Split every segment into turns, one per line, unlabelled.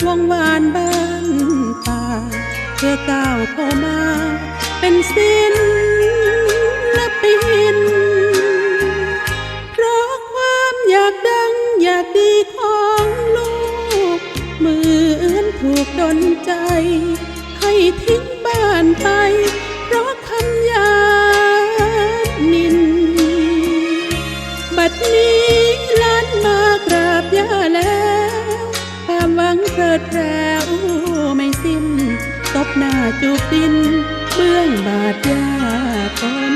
พวงวานบ้านป่าเพื่อก้าวเข้ามา เป็นศิลปินเพราะความอยากดังอยากดีของลูกเหมือนถูกดนใจ ให้ทิ้งบ้านไป เพราะคำยานิน บัดนี้ล้านมากราบยาแล้ว เพลิดเพล้วไม่สิ้น ตบหน้าจูบดิน เบื้องบาดยาตน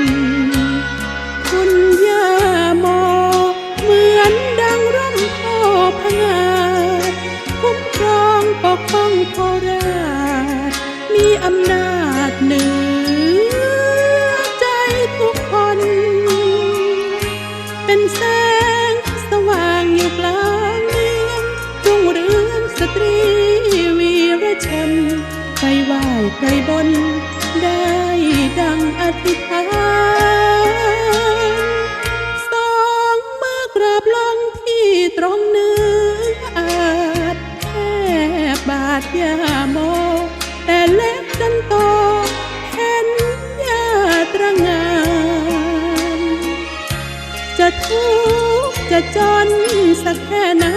คุณยาโมเหมือนดังร่มโพพงาคุ้มครองปกป้องโคราชมีอำนาจเหนือ ว้ใครบนได้ดังอธิษฐานสองมือกราบลงที่ตรงเนื้ออาจแทบบาดยาโม แต่เล็กจนโตเห็นยาตระงาน จะทุกข์จะจนสักแค่ไหน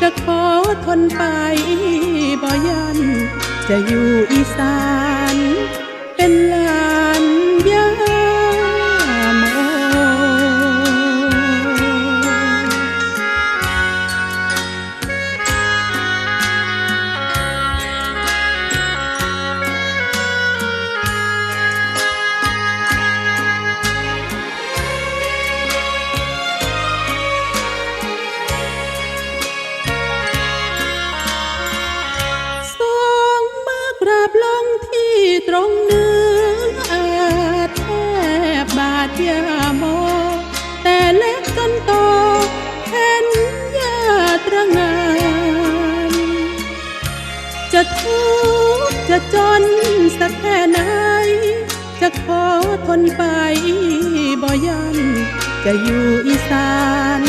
จะขอทนไปบ่ยัน จะอยู่อีสานเป็นลา กราบลงที่ตรงเนื้ออาแทบบาดยาโมแต่เล็กจนโตเห็นยาตระงานจะทุกข์จะจนสักแค่ไหน จะขอทนไปบ่ยันจะอยู่อีสาน